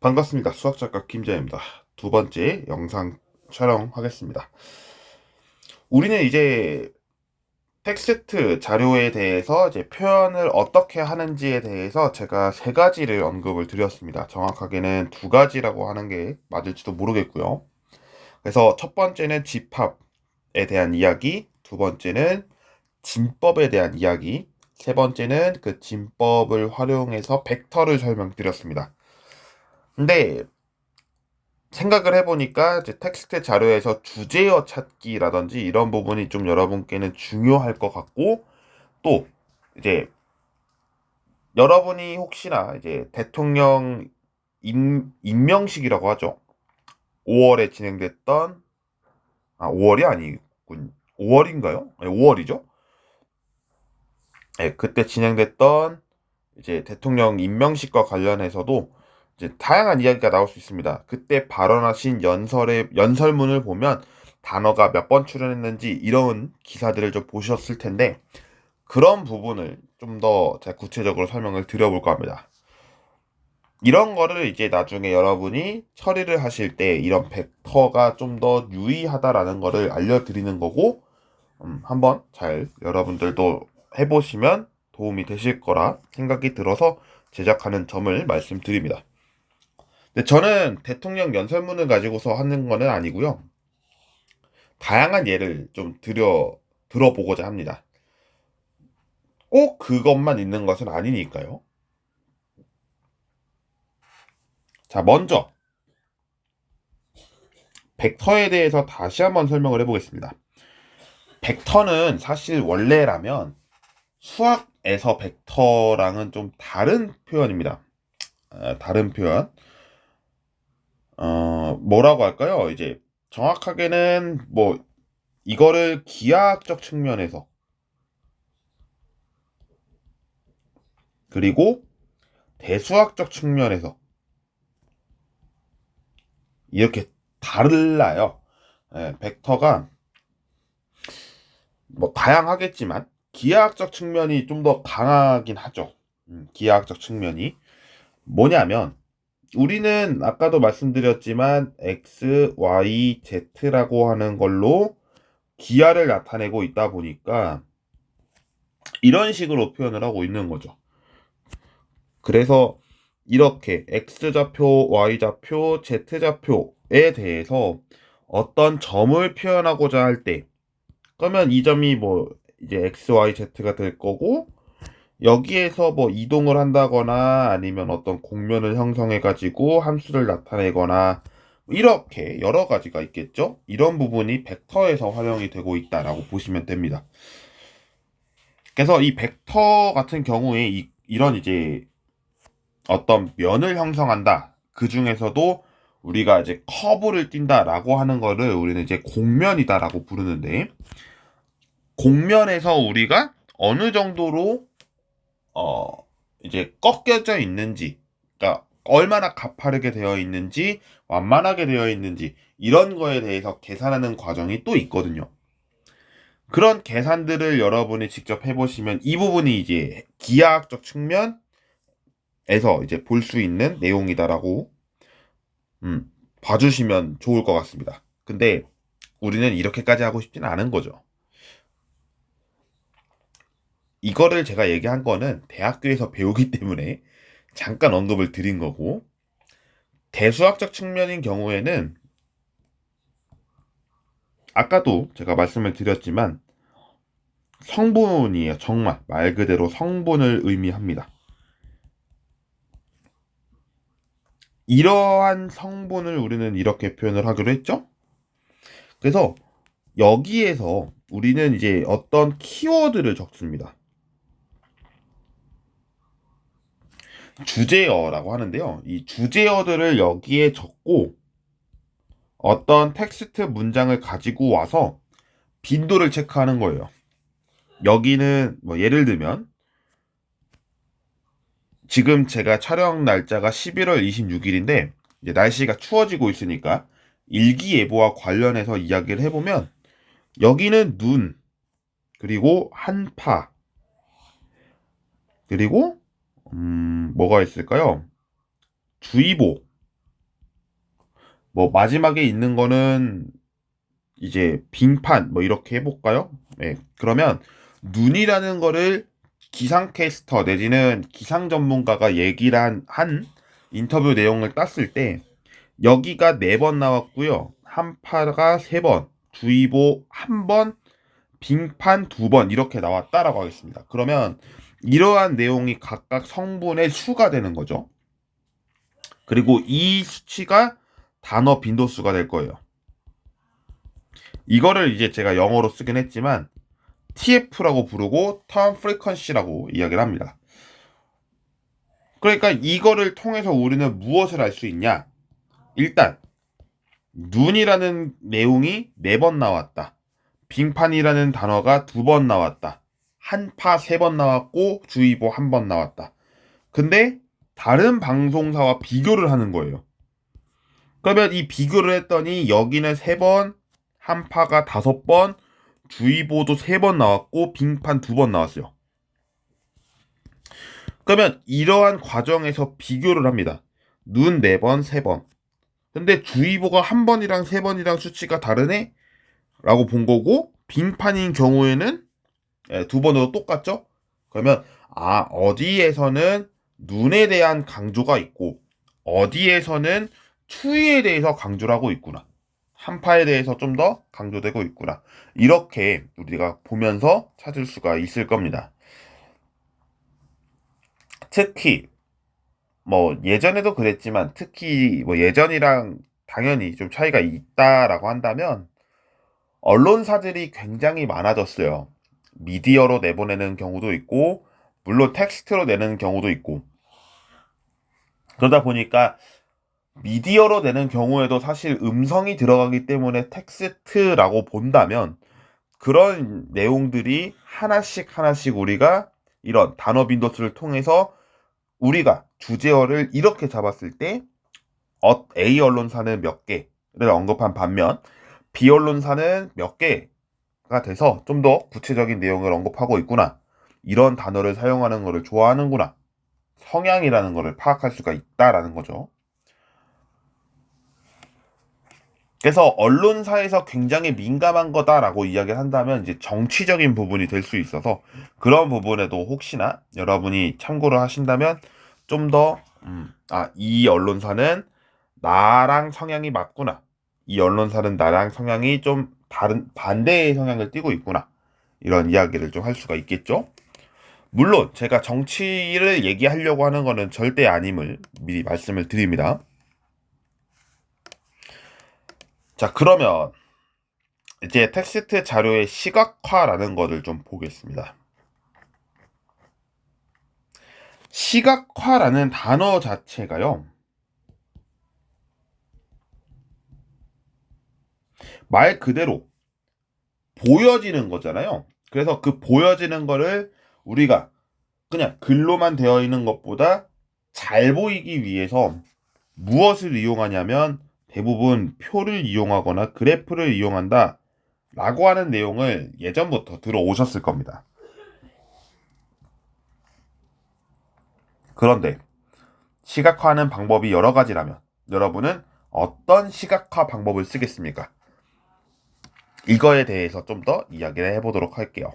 반갑습니다. 수학작가 김재입니다. 두 번째 영상 촬영하겠습니다. 우리는 이제 텍스트 자료에 대해서 이제 표현을 어떻게 하는지에 대해서 제가 세 가지를 언급을 드렸습니다. 정확하게는 두 가지라고 하는 게 맞을지도 모르겠고요. 그래서 첫 번째는 집합에 대한 이야기, 두 번째는 진법에 대한 이야기, 세 번째는 그 진법을 활용해서 벡터를 설명드렸습니다. 근데 생각을 해보니까 이제 텍스트 자료에서 주제어 찾기라든지 이런 부분이 좀 여러분께는 중요할 것 같고 또 이제 여러분이 혹시나 이제 대통령 임, 임명식이라고 하죠. 5월에 진행됐던 아 5월이 아니군 5월인가요? 네, 5월이죠. 네, 그때 진행됐던 이제 대통령 임명식과 관련해서도 이제 다양한 이야기가 나올 수 있습니다. 그때 발언하신 연설의 연설문을 보면 단어가 몇 번 출연했는지 이런 기사들을 좀 보셨을 텐데 그런 부분을 좀 더 구체적으로 설명을 드려볼까 합니다. 이런 거를 이제 나중에 여러분이 처리를 하실 때 이런 벡터가 좀 더 유의하다라는 거를 알려드리는 거고 음, 한번 잘 여러분들도 해보시면 도움이 되실 거라 생각이 들어서 제작하는 점을 말씀드립니다. 저는 대통령 연설문을 가지고서 하는 거는 아니고요. 다양한 예를 좀 들여 들어보고자 합니다. 꼭 그것만 있는 것은 아니니까요. 자, 먼저 벡터에 대해서 다시 한번 설명을 해보겠습니다. 벡터는 사실 원래라면 수학에서 벡터랑은 좀 다른 표현입니다. 아, 다른 표현. 어, 뭐라고 할까요? 이제 정확하게는 뭐 이거를 기하학적 측면에서 그리고 대수학적 측면에서 이렇게 달라요. 예, 벡터가 뭐 다양하겠지만 기하학적 측면이 좀 더 강하긴 하죠. 음, 기하학적 측면이 뭐냐면 우리는 아까도 말씀드렸지만 x, y, z라고 하는 걸로 기하를 나타내고 있다 보니까 이런 식으로 표현을 하고 있는 거죠. 그래서 이렇게 x좌표, y좌표, z좌표에 대해서 어떤 점을 표현하고자 할 때, 그러면 이 점이 뭐 이제 x, y, z가 될 거고, 여기에서 뭐 이동을 한다거나 아니면 어떤 공면을 형성해 가지고 함수를 나타내거나 이렇게 여러 가지가 있겠죠. 이런 부분이 벡터에서 활용이 되고 있다라고 보시면 됩니다. 그래서 이 벡터 같은 경우에 이, 이런 이제 어떤 면을 형성한다. 그 중에서도 우리가 이제 커브를 띈다라고 하는 거를 우리는 이제 공면이다라고 부르는데 공면에서 우리가 어느 정도로 어, 이제 꺾여져 있는지, 그러니까 얼마나 가파르게 되어 있는지, 완만하게 되어 있는지, 이런 거에 대해서 계산하는 과정이 또 있거든요. 그런 계산들을 여러분이 직접 해보시면 이 부분이 이제 기하학적 측면에서 이제 볼 수 있는 내용이다라고 음, 봐주시면 좋을 것 같습니다. 근데 우리는 이렇게까지 하고 싶지는 않은 거죠. 이거를 제가 얘기한 거는 대학교에서 배우기 때문에 잠깐 언급을 드린 거고 대수학적 측면인 경우에는 아까도 제가 말씀을 드렸지만 성분이에요. 정말 말 그대로 성분을 의미합니다. 이러한 성분을 우리는 이렇게 표현을 하기로 했죠. 그래서 여기에서 우리는 이제 어떤 키워드를 적습니다. 주제어라고 하는데요. 이 주제어들을 여기에 적고 어떤 텍스트 문장을 가지고 와서 빈도를 체크하는 거예요. 여기는 뭐 예를 들면 지금 제가 촬영 날짜가 11월 26일인데 이제 날씨가 추워지고 있으니까 일기예보와 관련해서 이야기를 해보면 여기는 눈 그리고 한파 그리고 음, 뭐가 있을까요? 주의보. 뭐 마지막에 있는 거는 이제 빙판 뭐 이렇게 해볼까요? 네, 그러면 눈이라는 거를 기상캐스터 내지는 기상 전문가가 얘기를 한, 한 인터뷰 내용을 땄을 때 여기가 네 번 나왔고요. 한파가 세 번, 주의보 한 번, 빙판 두 번 이렇게 나왔다라고 하겠습니다. 그러면 이러한 내용이 각각 성분의 수가 되는 거죠. 그리고 이 수치가 단어 빈도수가 될 거예요. 이거를 이제 제가 영어로 쓰긴 했지만 TF라고 부르고 Term Frequency라고 이야기를 합니다. 그러니까 이거를 통해서 우리는 무엇을 알 수 있냐? 일단 눈이라는 내용이 네 번 나왔다. 빙판이라는 단어가 두 번 나왔다. 한 파 세 번 나왔고 주의보 한 번 나왔다. 근데 다른 방송사와 비교를 하는 거예요. 그러면 이 비교를 했더니 여기는 세 번, 한파가 다섯 번, 주의보도 세 번 나왔고 빙판 두 번 나왔어요. 그러면 이러한 과정에서 비교를 합니다. 눈 네 번, 세 번. 근데 주의보가 한 번이랑 세 번이랑 수치가 다르네? 라고 본 거고, 빙판인 경우에는 예, 두 번으로 똑같죠? 그러면, 아, 어디에서는 눈에 대한 강조가 있고, 어디에서는 추위에 대해서 강조를 하고 있구나. 한파에 대해서 좀 더 강조되고 있구나. 이렇게 우리가 보면서 찾을 수가 있을 겁니다. 특히 뭐 예전에도 그랬지만 특히 뭐 예전이랑 당연히 좀 차이가 있다라고 한다면 언론사들이 굉장히 많아졌어요. 미디어로 내보내는 경우도 있고 물론 텍스트로 내는 경우도 있고. 그러다 보니까 미디어로 내는 경우에도 사실 음성이 들어가기 때문에 텍스트라고 본다면 그런 내용들이 하나씩 하나씩 우리가 이런 단어 빈도수를 통해서 우리가 주제어를 이렇게 잡았을 때 어, A 언론사는 몇 개를 언급한 반면 B 언론사는 몇 개 가 돼서 좀 더 구체적인 내용을 언급하고 있구나. 이런 단어를 사용하는 것을 좋아하는구나. 성향이라는 것을 파악할 수가 있다라는 거죠. 그래서 언론사에서 굉장히 민감한 거다라고 이야기를 한다면 이제 정치적인 부분이 될 수 있어서 그런 부분에도 혹시나 여러분이 참고를 하신다면 좀 더, 음, 아, 이 언론사는 나랑 성향이 맞구나. 이 언론사는 나랑 성향이 좀 다른, 반대의 성향을 띠고 있구나. 이런 이야기를 좀 할 수가 있겠죠. 물론 제가 정치를 얘기하려고 하는 거는 절대 아님을 미리 말씀을 드립니다. 자, 그러면 이제 텍스트 자료의 시각화라는 것을 좀 보겠습니다. 시각화라는 단어 자체가요. 말 그대로 보여지는 거잖아요. 그래서 그 보여지는 거를 우리가 그냥 글로만 되어 있는 것보다 잘 보이기 위해서 무엇을 이용하냐면 대부분 표를 이용하거나 그래프를 이용한다 라고 하는 내용을 예전부터 들어오셨을 겁니다. 그런데 시각화하는 방법이 여러 가지라면 여러분은 어떤 시각화 방법을 쓰겠습니까? 이거에 대해서 좀 더 이야기를 해보도록 할게요.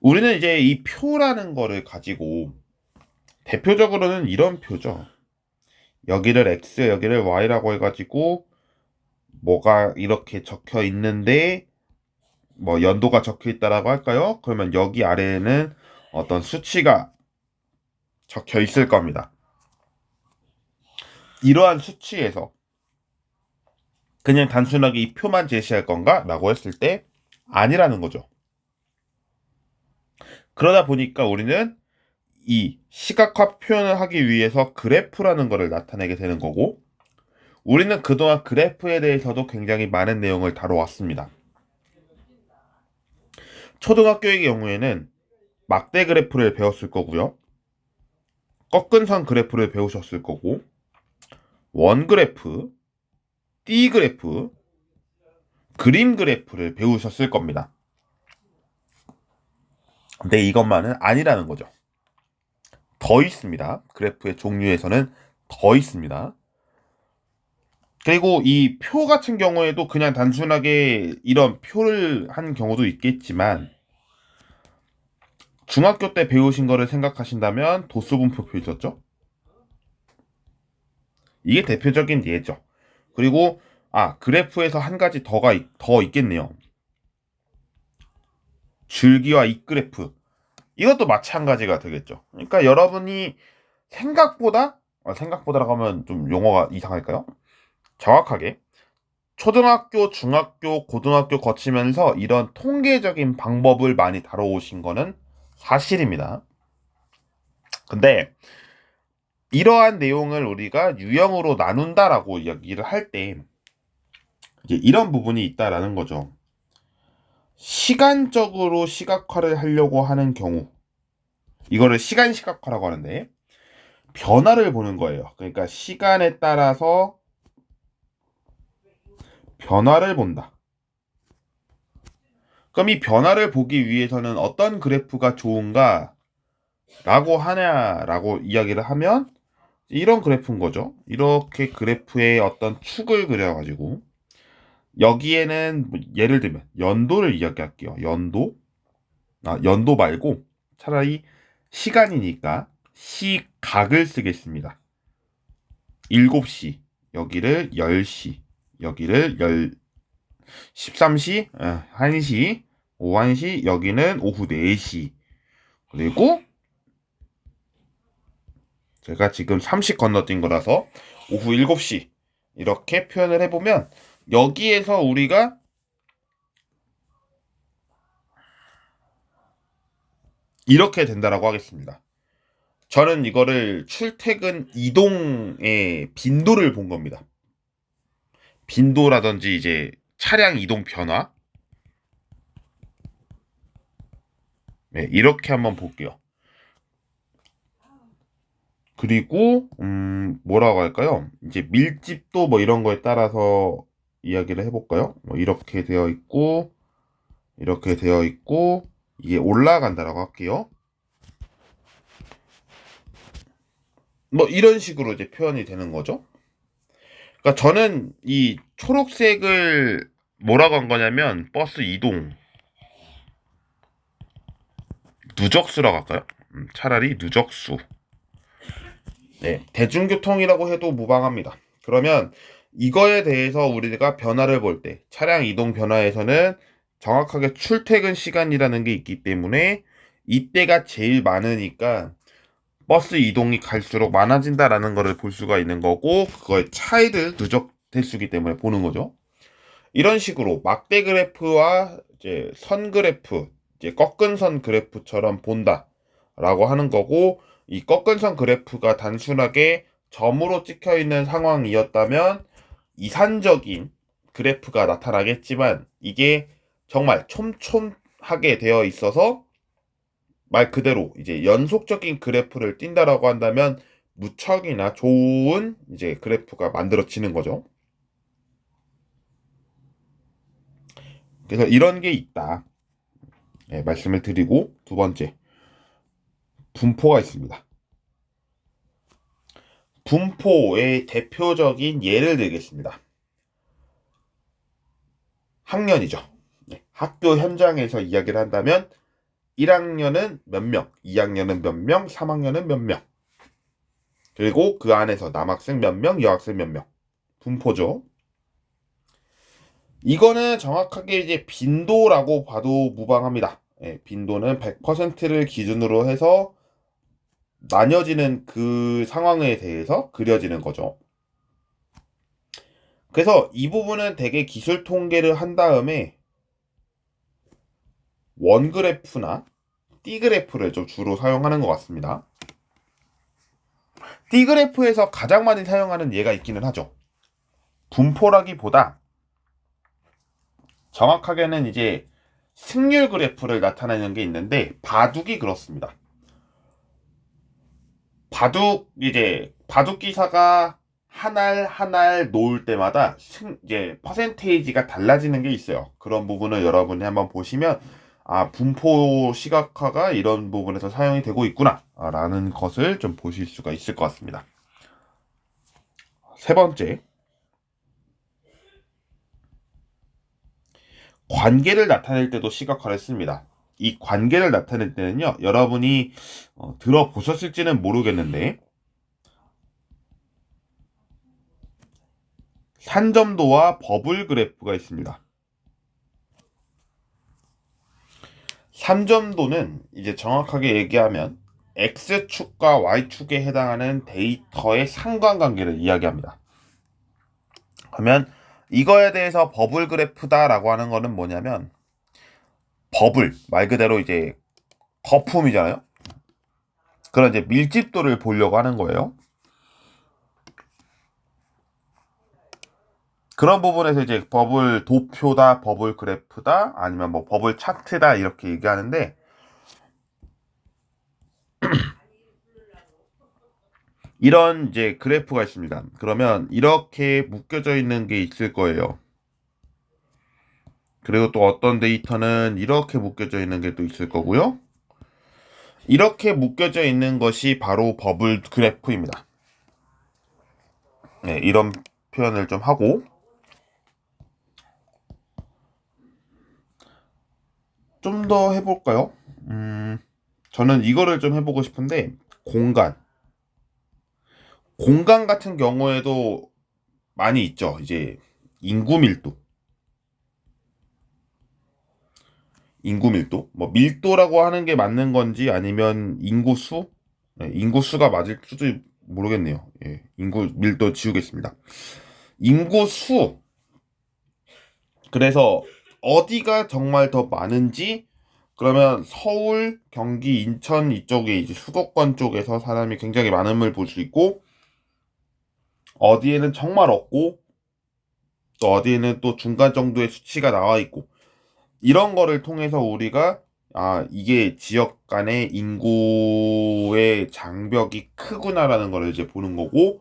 우리는 이제 이 표라는 거를 가지고 대표적으로는 이런 표죠. 여기를 X, 여기를 Y라고 해가지고 뭐가 이렇게 적혀 있는데 뭐 연도가 적혀 있다라고 할까요? 그러면 여기 아래에는 어떤 수치가 적혀 있을 겁니다. 이러한 수치에서 그냥 단순하게 이 표만 제시할 건가? 라고 했을 때 아니라는 거죠. 그러다 보니까 우리는 이 시각화 표현을 하기 위해서 그래프라는 것을 나타내게 되는 거고 우리는 그동안 그래프에 대해서도 굉장히 많은 내용을 다뤄왔습니다. 초등학교의 경우에는 막대 그래프를 배웠을 거고요. 꺾은 선 그래프를 배우셨을 거고 원 그래프, 띠 그래프, 그림 그래프를 배우셨을 겁니다. 근데 이것만은 아니라는 거죠. 더 있습니다. 그래프의 종류에서는 더 있습니다. 그리고 이 표 같은 경우에도 그냥 단순하게 이런 표를 한 경우도 있겠지만 중학교 때 배우신 거를 생각하신다면 도수분포표 있었죠? 이게 대표적인 예죠. 그리고 아 그래프에서 한 가지 더가 있- 더 있겠네요. 줄기와 이 그래프 이것도 마찬가지가 되겠죠. 그러니까 여러분이 생각보다 아, 생각보다라고 하면 좀 용어가 이상할까요? 정확하게 초등학교, 중학교, 고등학교 거치면서 이런 통계적인 방법을 많이 다뤄오신 거는 사실입니다. 근데 이러한 내용을 우리가 유형으로 나눈다라고 이야기를 할 때 이런 부분이 있다라는 거죠. 시간적으로 시각화를 하려고 하는 경우 이거를 시간 시각화라고 하는데 변화를 보는 거예요. 그러니까 시간에 따라서 변화를 본다. 그럼 이 변화를 보기 위해서는 어떤 그래프가 좋은가? 라고 하냐라고 이야기를 하면 이런 그래프인 거죠. 이렇게 그래프의 어떤 축을 그려가지고 여기에는 뭐 예를 들면 연도를 이야기할게요. 연도. 아, 연도 말고 차라리 시간이니까 시각을 쓰겠습니다. 7시, 여기를 10시, 여기를 10, 13시, 어, 1시, 오후 1시, 여기는 오후 4시. 그리고 제가 지금 30 건너뛴 거라서 오후 7시 이렇게 표현을 해보면 여기에서 우리가 이렇게 된다라고 하겠습니다. 저는 이거를 출퇴근 이동의 빈도를 본 겁니다. 빈도라든지 이제 차량 이동 변화. 네, 이렇게 한번 볼게요. 그리고 음, 뭐라고 할까요? 이제 밀집도 뭐 이런 거에 따라서 이야기를 해볼까요? 뭐 이렇게 되어 있고 이렇게 되어 있고 이게 올라간다라고 할게요. 뭐 이런 식으로 이제 표현이 되는 거죠. 그러니까 저는 이 초록색을 뭐라고 한 거냐면 버스 이동 누적수라고 할까요? 음, 차라리 누적수. 네, 대중교통이라고 해도 무방합니다. 그러면 이거에 대해서 우리가 변화를 볼 때 차량 이동 변화에서는 정확하게 출퇴근 시간이라는 게 있기 때문에 이때가 제일 많으니까 버스 이동이 갈수록 많아진다라는 것을 볼 수가 있는 거고 그거의 차이를 누적될 수기 때문에 보는 거죠. 이런 식으로 막대 그래프와 이제 선 그래프, 이제 꺾은 선 그래프처럼 본다라고 하는 거고 이 꺾은 선 그래프가 단순하게 점으로 찍혀 있는 상황이었다면 이산적인 그래프가 나타나겠지만 이게 정말 촘촘하게 되어 있어서 말 그대로 이제 연속적인 그래프를 띈다라고 한다면 무척이나 좋은 이제 그래프가 만들어지는 거죠. 그래서 이런 게 있다. 네, 말씀을 드리고 두 번째 분포가 있습니다. 분포의 대표적인 예를 들겠습니다. 학년이죠. 네, 학교 현장에서 이야기를 한다면 1학년은 몇 명, 2학년은 몇 명, 3학년은 몇 명. 그리고 그 안에서 남학생 몇 명, 여학생 몇 명. 분포죠. 이거는 정확하게 이제 빈도라고 봐도 무방합니다. 예, 빈도는 100%를 기준으로 해서 나뉘어지는 그 상황에 대해서 그려지는 거죠. 그래서 이 부분은 되게 기술 통계를 한 다음에 원 그래프나 띠 그래프를 좀 주로 사용하는 것 같습니다. 띠 그래프에서 가장 많이 사용하는 예가 있기는 하죠. 분포라기보다 정확하게는 이제 승률 그래프를 나타내는 게 있는데 바둑이 그렇습니다. 바둑 이제 바둑 기사가 한 알 한 알 놓을 때마다 승 이제 퍼센테이지가 달라지는 게 있어요. 그런 부분을 여러분이 한번 보시면 아 분포 시각화가 이런 부분에서 사용이 되고 있구나라는 것을 좀 보실 수가 있을 것 같습니다. 세 번째. 관계를 나타낼 때도 시각화를 씁니다. 이 관계를 나타낼 때는요, 여러분이 어, 들어보셨을지는 모르겠는데, 산점도와 버블 그래프가 있습니다. 산점도는 이제 정확하게 얘기하면 x축과 y축에 해당하는 데이터의 상관관계를 이야기합니다. 그러면 이거에 대해서 버블 그래프다라고 하는 거는 뭐냐면 버블 말 그대로 이제 거품이잖아요. 그런 이제 밀집도를 보려고 하는 거예요. 그런 부분에서 이제 버블 도표다, 버블 그래프다, 아니면 뭐 버블 차트다 이렇게 얘기하는데 이런 이제 그래프가 있습니다. 그러면 이렇게 묶여져 있는 게 있을 거예요. 그리고 또 어떤 데이터는 이렇게 묶여져 있는 게 또 있을 거고요. 이렇게 묶여져 있는 것이 바로 버블 그래프입니다. 네, 이런 표현을 좀 하고 좀 더 해볼까요? 음, 저는 이거를 좀 해보고 싶은데 공간 공간 같은 경우에도 많이 있죠. 이제 인구 밀도. 인구 밀도? 뭐 밀도라고 하는 게 맞는 건지 아니면 인구 수? 네, 인구 수가 맞을 수도 모르겠네요. 예, 인구 밀도 지우겠습니다. 인구 수. 그래서 어디가 정말 더 많은지 그러면 서울, 경기, 인천 이쪽에 이제 수도권 쪽에서 사람이 굉장히 많음을 볼 수 있고 어디에는 정말 없고 또 어디에는 또 중간 정도의 수치가 나와 있고 이런 거를 통해서 우리가 아 이게 지역 간의 인구의 장벽이 크구나라는 거를 이제 보는 거고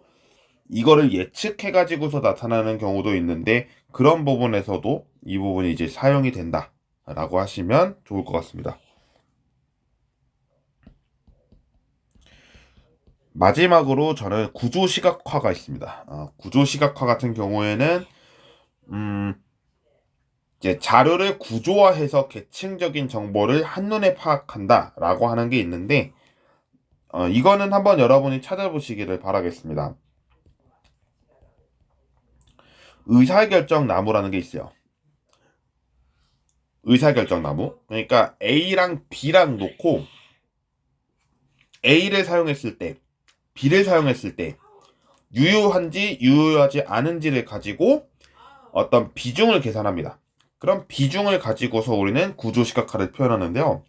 이거를 예측해 가지고서 나타나는 경우도 있는데 그런 부분에서도 이 부분이 이제 사용이 된다라고 하시면 좋을 것 같습니다. 마지막으로 저는 구조 시각화가 있습니다. 어, 구조 시각화 같은 경우에는 음, 이제 자료를 구조화해서 계층적인 정보를 한눈에 파악한다라고 하는 게 있는데 어, 이거는 한번 여러분이 찾아보시기를 바라겠습니다. 의사결정 나무라는 게 있어요. 의사결정 나무. 그러니까 A랑 B랑 놓고 A를 사용했을 때 B를 사용했을 때 유효한지 유효하지 않은지를 가지고 어떤 비중을 계산합니다. 그럼 비중을 가지고서 우리는 구조시각화를 표현하는데요.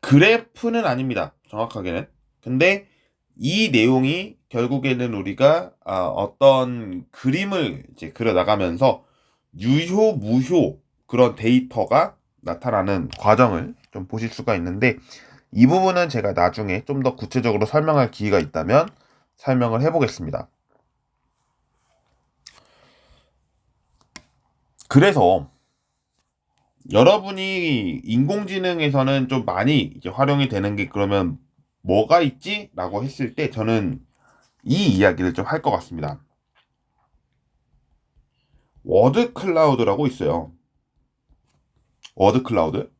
그래프는 아닙니다. 정확하게는. 근데 이 내용이 결국에는 우리가 아, 어떤 그림을 이제 그려 나가면서 유효, 무효 그런 데이터가 나타나는 과정을 좀 보실 수가 있는데 이 부분은 제가 나중에 좀 더 구체적으로 설명할 기회가 있다면 설명을 해보겠습니다. 그래서 여러분이 인공지능에서는 좀 많이 이제 활용이 되는 게 그러면 뭐가 있지? 라고 했을 때 저는 이 이야기를 좀 할 것 같습니다. 워드 클라우드라고 있어요. 워드 클라우드.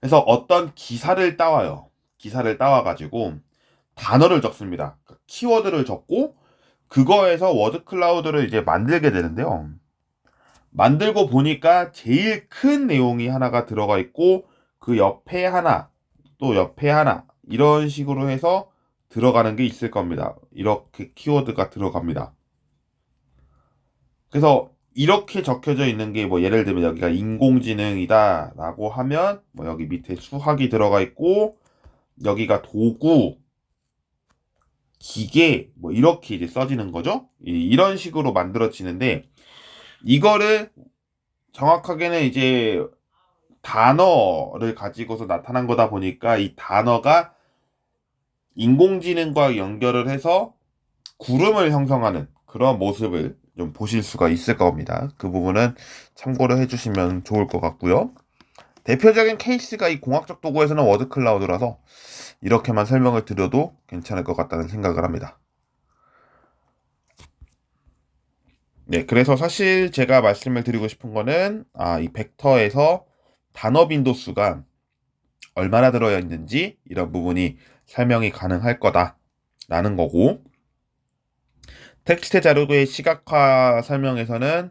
그래서 어떤 기사를 따와요. 기사를 따와가지고 단어를 적습니다. 그러니까 키워드를 적고 그거에서 워드 클라우드를 이제 만들게 되는데요. 만들고 보니까 제일 큰 내용이 하나가 들어가 있고 그 옆에 하나 또 옆에 하나 이런 식으로 해서 들어가는 게 있을 겁니다. 이렇게 키워드가 들어갑니다. 그래서 이렇게 적혀져 있는 게 뭐 예를 들면 여기가 인공지능이다 라고 하면 뭐 여기 밑에 수학이 들어가 있고 여기가 도구 기계 뭐 이렇게 이제 써지는 거죠. 이런 식으로 만들어지는데 이거를 정확하게는 이제 단어를 가지고서 나타난 거다 보니까 이 단어가 인공지능과 연결을 해서 구름을 형성하는 그런 모습을 좀 보실 수가 있을 겁니다. 그 부분은 참고를 해주시면 좋을 것 같고요. 대표적인 케이스가 이 공학적 도구에서는 워드 클라우드라서 이렇게만 설명을 드려도 괜찮을 것 같다는 생각을 합니다. 네, 그래서 사실 제가 말씀을 드리고 싶은 거는 아, 이 벡터에서 단어 빈도수가 얼마나 들어야 있는지 이런 부분이 설명이 가능할 거다라는 거고 텍스트 자료의 시각화 설명에서는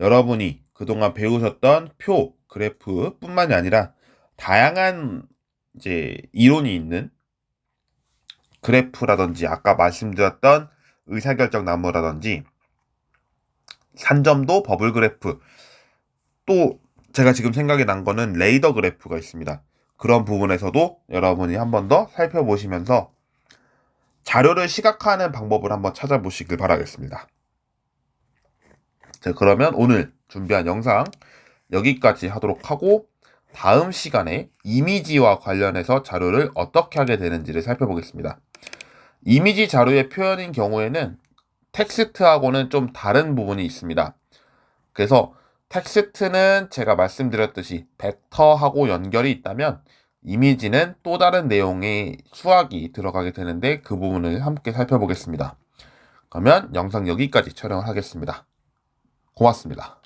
여러분이 그동안 배우셨던 표, 그래프뿐만이 아니라 다양한 이제 이론이 있는 그래프라든지 아까 말씀드렸던 의사결정 나무라든지 산점도 버블 그래프 또 제가 지금 생각이 난 거는 레이더 그래프가 있습니다. 그런 부분에서도 여러분이 한 번 더 살펴보시면서 자료를 시각화하는 방법을 한번 찾아보시길 바라겠습니다. 자, 그러면 오늘 준비한 영상 여기까지 하도록 하고 다음 시간에 이미지와 관련해서 자료를 어떻게 하게 되는지를 살펴보겠습니다. 이미지 자료의 표현인 경우에는 텍스트하고는 좀 다른 부분이 있습니다. 그래서 텍스트는 제가 말씀드렸듯이 벡터하고 연결이 있다면 이미지는 또 다른 내용의 수학이 들어가게 되는데 그 부분을 함께 살펴보겠습니다. 그러면 영상 여기까지 촬영을 하겠습니다. 고맙습니다.